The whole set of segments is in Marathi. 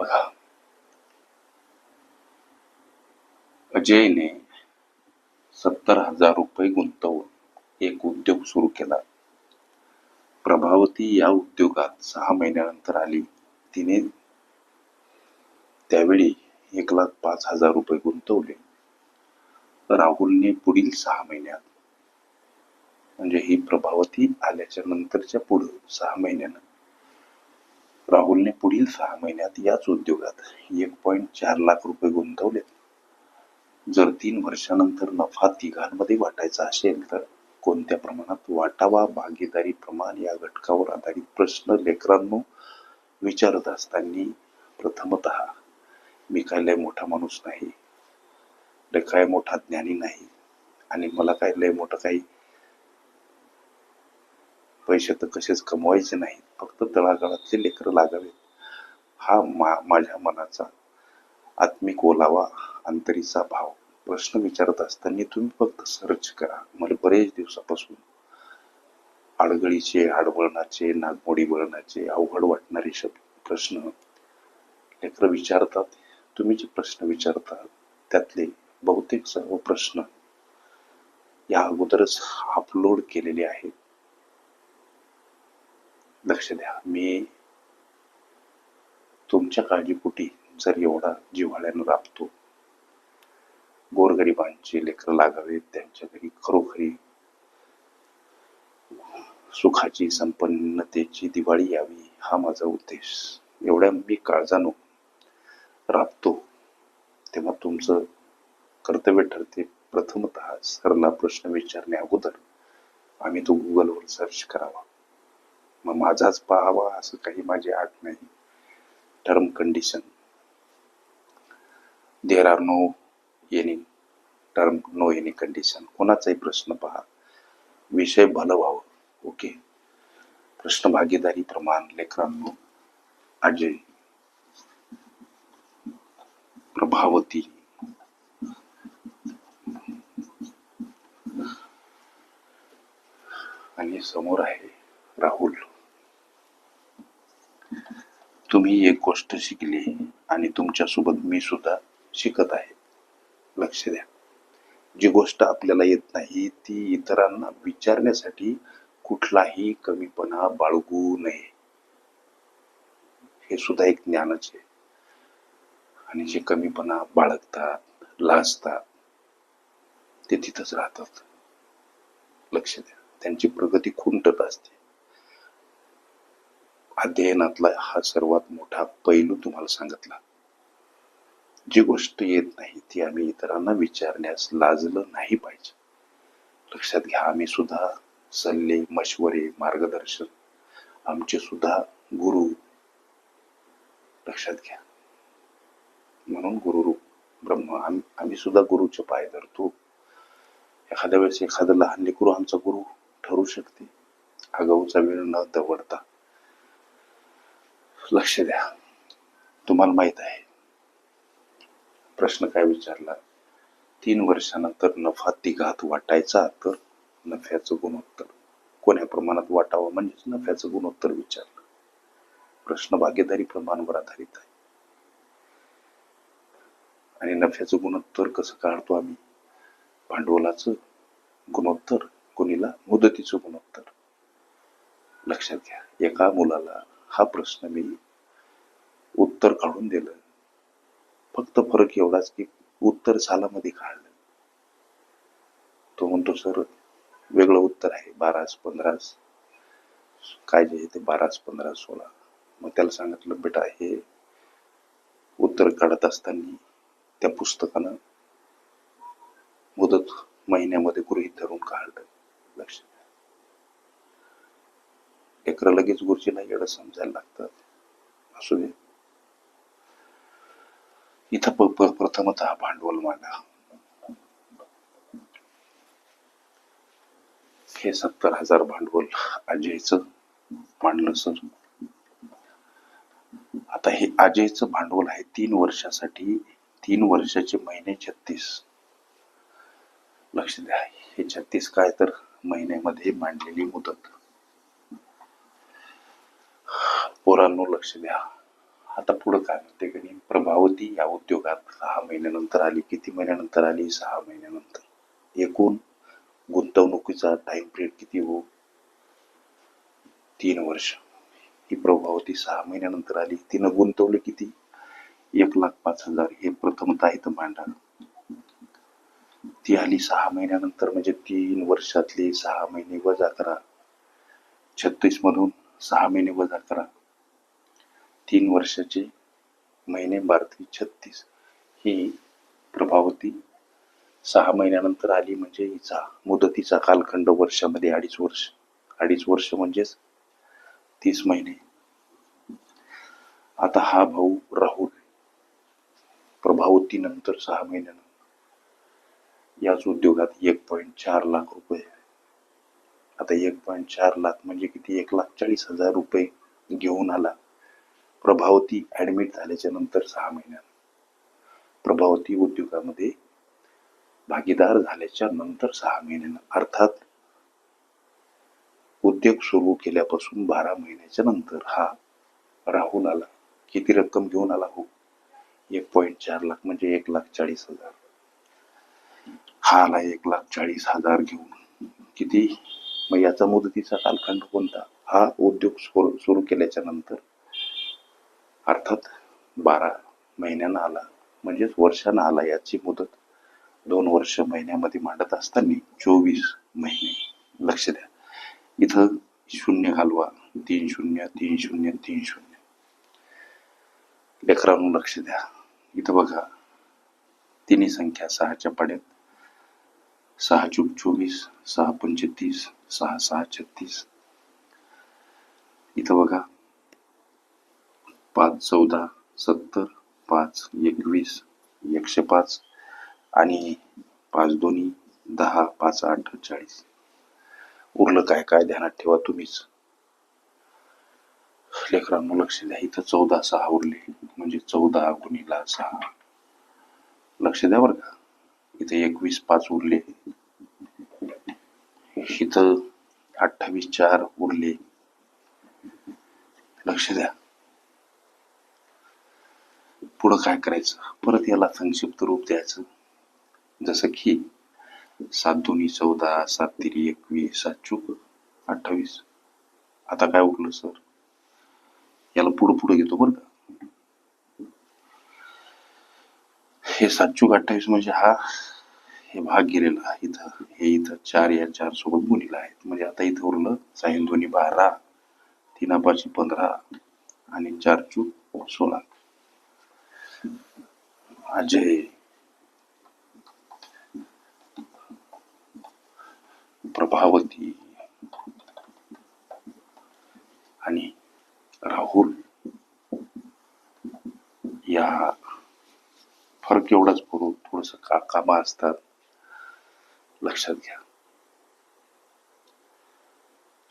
बघा. अजयने सत्तर हजार रुपये गुंतवून एक उद्योग सुरू केला. प्रभावती या उद्योगात सहा महिन्यानंतर आली. तिने त्यावेळी एक लाख पाच हजार रुपये गुंतवले. राहुलने पुढील सहा महिन्यात म्हणजे ही प्रभावती आल्याच्या नंतरच्या पुढे सहा महिन्यानं राहुलने पुढील सहा महिन्यात याच उद्योगात एक पॉईंट चार लाख रुपये गुंतवले. जर तीन वर्षानंतर नफा तिघांमध्ये वाटायचा असेल तर कोणत्या प्रमाणात वाटावा? भागीदारी प्रमाण या घटकावर आधारित प्रश्न लेकरांनो विचारत असताना प्रथमत मी काय लय मोठा माणूस नाही? लय काय मोठा ज्ञानी नाही? आणि मला काय लय मोठं काही पैसे तर कसेच कमवायचे नाहीत. फक्त तळागाळातले लेकरं लागावेत. हा मा माझ्या मनाचा आत्मिक ओलावा अंतरीचा भाव. प्रश्न विचारत असताना तुम्ही फक्त सर्च करा. मला बरेच दिवसापासून आडगळीचे हाडवळणाचे नागमोडी वळणाचे अवघड वाटणारे शब्द प्रश्न लेकरं विचारतात. तुम्ही जे प्रश्न विचारता त्यातले बहुतेक सर्व प्रश्न या अगोदरच अपलोड केलेले आहेत. लक्ष द्या. मी तुमच्या काळजीपोटी जर एवढा जिव्हाळ्यानं राबतो गोरगरिबांचे लेकरं लागावेत त्यांच्या घरी खरोखरी सुखाची संपन्नतेची दिवाळी यावी हा माझा उद्देश. एवढ्या मी काळजानो राबतो तेव्हा तुमचं कर्तव्य ठरते. प्रथमत सरला प्रश्न विचारण्या अगोदर आम्ही तो गुगलवर सर्च करावा. मग माझाच पाहावा असं काही माझी आठ नाही. Term condition there are no any term no any condition कोणाचाही प्रश्न पहा. विषय भलं व्हावं. ओके प्रश्न भागीदारी प्रमाण लेकरांनो. अजय. प्रभावती. आणि समोर आहे राहुल. तुम्ही एक गोष्ट शिकली आणि तुमच्यासोबत मी सुद्धा शिकत आहे. लक्ष द्या. जी गोष्ट आपल्याला येत नाही ती इतरांना विचारण्यासाठी कुठलाही कमीपणा बाळगू नये. हे सुद्धा एक ज्ञानच आहे. आणि जे कमीपणा बाळगतात लाजतात ते तिथंच राहतात. लक्ष द्या. त्यांची प्रगती खुंटत असते. अध्ययनातला हा सर्वात मोठा पैलू तुम्हाला सांगितला. जी गोष्ट येत नाही ती आम्ही इतरांना विचारण्यास लाजलं नाही पाहिजे. लक्षात घ्या आम्ही सुद्धा सल्ले मशवरे मार्गदर्शन आमचे सुद्धा गुरु. लक्षात घ्या. म्हणून गुरुरूप ब्रह्म आम्ही आम्ही सुद्धा गुरुचे पाय धरतो. एखाद्या वेळेस एखादं लहान लेकरू आमचा गुरु ठरू शकते. आगाऊचा वेळ न दवडता. लक्ष द्या. तुम्हाला माहीत आहे. प्रश्न काय विचारला? तीन वर्षानंतर नफा तिघात वाटायचा तर नफ्याचं गुणोत्तर. कोण्या प्रमाणात वाटावं म्हणजेच नफ्याचं गुणोत्तर विचारलं. प्रश्न भागीदारी प्रमाणावर आधारित आहे. आणि नफ्याचं गुणोत्तर कसं काढतो आम्ही? भांडवलाचं गुणोत्तर कोणीला? मुदतीचं गुणोत्तर. लक्षात घ्या एका मुलाला हा प्रश्न मी उत्तर काढून दिलं. फक्त फरक एवढाच की उत्तर सालामध्ये काढलं. तो म्हणतो सर वेगळं उत्तर आहे बारास पंधरास काय जे आहे ते बारास पंधरा सोळा. मग त्याला सांगितलं बेटा हे उत्तर काढत असताना त्या पुस्तकानं मुदत महिन्यामध्ये गृहित धरून काढलं लक्ष द्या. लेकरं लगेच गुरुजीला एवढं समजायला लागतात. असू दे. इथं प- प्रथमतः भांडवल मागा हे सत्तर हजार भांडवल अजयचं मांडलं सर. आता हे अजयचं भांडवल आहे तीन वर्षासाठी तीन वर्षाचे महिने छत्तीस. लक्ष द्या हे छत्तीस काय तर महिन्यामध्ये मांडलेली मुदत. पोरांनो लक्ष द्या. आता पुढं काय म्हणते की प्रभावती या उद्योगात सहा महिन्यानंतर आली. किती महिन्यानंतर आली? सहा महिन्यानंतर. एकूण गुंतवणुकीचा टाइम पिरियड किती हो? तीन वर्ष. ही प्रभावती सहा महिन्यानंतर आली. तिनं गुंतवले किती? एक लाख पाच हजार. हे प्रथमतः इथं मांडा ती आली सहा महिन्यानंतर म्हणजे तीन वर्षातले सहा महिने वजा करा. छत्तीस मधून सहा महिने वजा करा. तीन वर्षाचे महिने भारती छत्तीस ही प्रभावती सहा महिन्यानंतर आली म्हणजे हिचा मुदतीचा कालखंड वर्षामध्ये अडीच वर्ष अडीच वर्ष म्हणजेच तीस महिने. आता हा भाऊ राहुल प्रभावती नंतर सहा महिन्यानंतर याच उद्योगात एक पॉईंट चार लाख रुपये. आता एक पॉईंट चार लाख म्हणजे किती? एक लाख चाळीस हजार रुपये घेऊन आला. प्रभावती ऍडमिट झाल्याच्यानंतर सहा महिन्यात प्रभावती उद्योगामध्ये भागीदार झाल्याच्यानंतर सहा महिन्यानं. अर्थात उद्योग सुरू केल्यापासून बारा महिन्याच्या नंतर हा राहून आला. किती रक्कम घेऊन आला हो? एक पॉईंट चार लाख म्हणजे एक लाख चाळीस हजार. हा आला एक लाख चाळीस हजार घेऊन. किती? मग याचा मुदतीचा कालखंड कोणता? हा उद्योग सुरू केल्याच्यानंतर. अर्थात बारा महिन्यानं आला. म्हणजेच वर्षानं आला याची मुदत. दोन वर्ष महिन्यामध्ये मांडत असताना चोवीस महिने. लक्ष द्या. इथं शून्य घालवा. तीन शून्य तीन शून्य तीन शून्य. लेकरांनो लक्ष द्या. इथं बघा. तिन्ही संख्या सहाच्या पाड्यात. सहा चूक चोवीस सहा पंचतीस सहा सहा छत्तीस. इथं बघा. पाच चौदा सत्तर पाच एकवीस एकशे पाच आणि पाच दोन्ही दहा पाच आठ चाळीस. उरलं काय काय ध्यानात ठेवा तुम्हीच. लेकरांनो लक्ष द्या इथं चौदा सहा उरले. म्हणजे चौदा गुणीला सहा. लक्ष द्या बरं का. इथे एकवीस पाच उरले. इथं अठ्ठावीस चार उरले. लक्ष द्या. पुढं काय करायचं? परत याला संक्षिप्त रूप द्यायचं. जसं की सात दोन्ही चौदा सात तिरी एकवीस सात चूक अठ्ठावीस. आता काय उरलं सर? याला पुढं पुढं घेतो बरं का. हे सात चूक अठ्ठावीस म्हणजे हा हे भाग गेलेला आहे इथं. हे इथं चार या चार सोबत गुणीला आहेत. म्हणजे आता इथं उरलं साईन दोन्ही बारा तीन पाचशे पंधरा आणि चार चूक सोळा. अजय प्रभावती. आणि राहुल. या फरक एवढाच करू थोडस का कामा असतात लक्षात घ्या.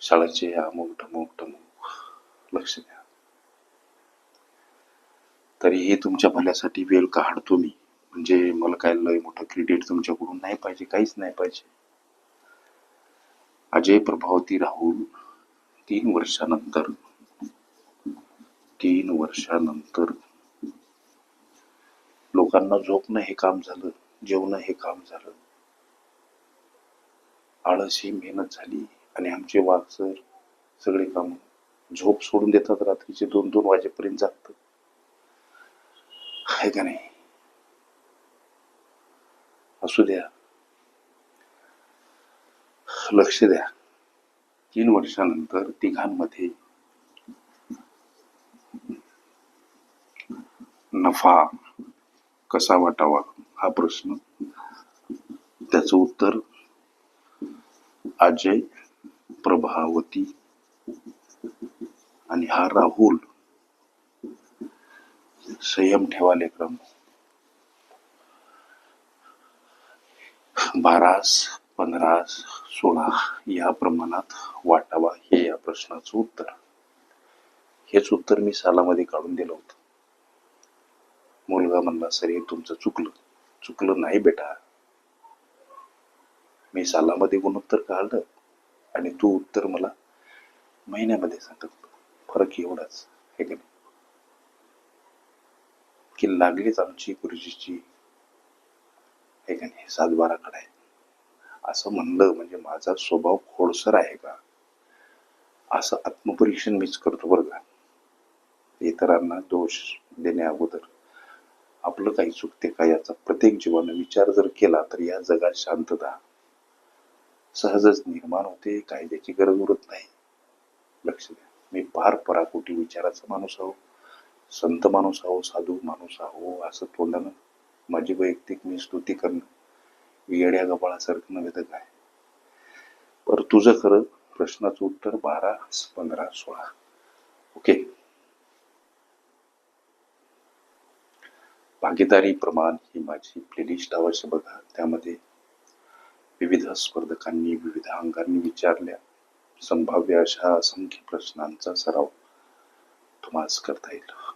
शाळेचे अमुक मोठ ठमुक लक्ष द्या. तरीही तुमच्या भल्यासाठी वेळ काढतो मी? म्हणजे मला काय लय मोठं क्रेडिट तुमच्याकडून नाही पाहिजे काहीच नाही पाहिजे. अजय प्रभावती राहुल तीन वर्षानंतर तीन वर्षानंतर. लोकांना झोपणं हे काम झालं जेवण हे काम झालं. आळस ही मेहनत झाली आणि आमचे वाघ सर सगळे काम झोप सोडून देतात रात्रीचे दोन दोन वाजेपर्यंत जागतात. आहे का नाही? असू द्या. लक्ष द्या. तीन वर्षानंतर तिघांमध्ये नफा कसा वाटावा हा प्रश्न? त्याचं उत्तर अजय प्रभावती आणि हा राहुल संयम ठेवा लेकरम बारास पंधरास सोळा या प्रमाणात वाटावा हे या प्रश्नाचं उत्तर. हेच उत्तर मी सालामध्ये काढून दिलं होतं. मुलगा म्हणला सर हे तुमचं चुकलं. चुकलं नाही बेटा. मी सालामध्ये गुणोत्तर काढलं? आणि तू उत्तर मला महिन्यामध्ये सांगत फरक एवढाच हे नाही? की लागलीच आमची गुरुजीची. हे का नाही सातबाराकडे आहे असं म्हणलं म्हणजे माझा स्वभाव खोडसर आहे का? असं आत्मपरीक्षण मीच करतो बरं का? इतरांना दोष देण्या अगोदर. आपलं काही चुकते का याचा प्रत्येक जीवानं विचार जर केला तर या जगात शांतता. सहजच निर्माण होते कायद्याची गरज उरत नाही. लक्ष द्या. मी फार पराकोटी विचाराचा माणूस आहो. संत माणूस आहो साधू माणूस आहो असं तोंडानं माझी वैयक्तिक मी स्तुती करणं येड्या गबाळासारखं नव्हे तर काय? पर तुझं खरं प्रश्नाचं उत्तर बारा पंधरा सोळा. ओके? भागीदारी प्रमाण ही माझी प्लेलिस्ट अवश्य बघा. त्यामध्ये विविध स्पर्धकांनी विविध अंगांनी विचारल्या. संभाव्य अशा असंख्य प्रश्नांचा सराव तुम्हाला करता येईल.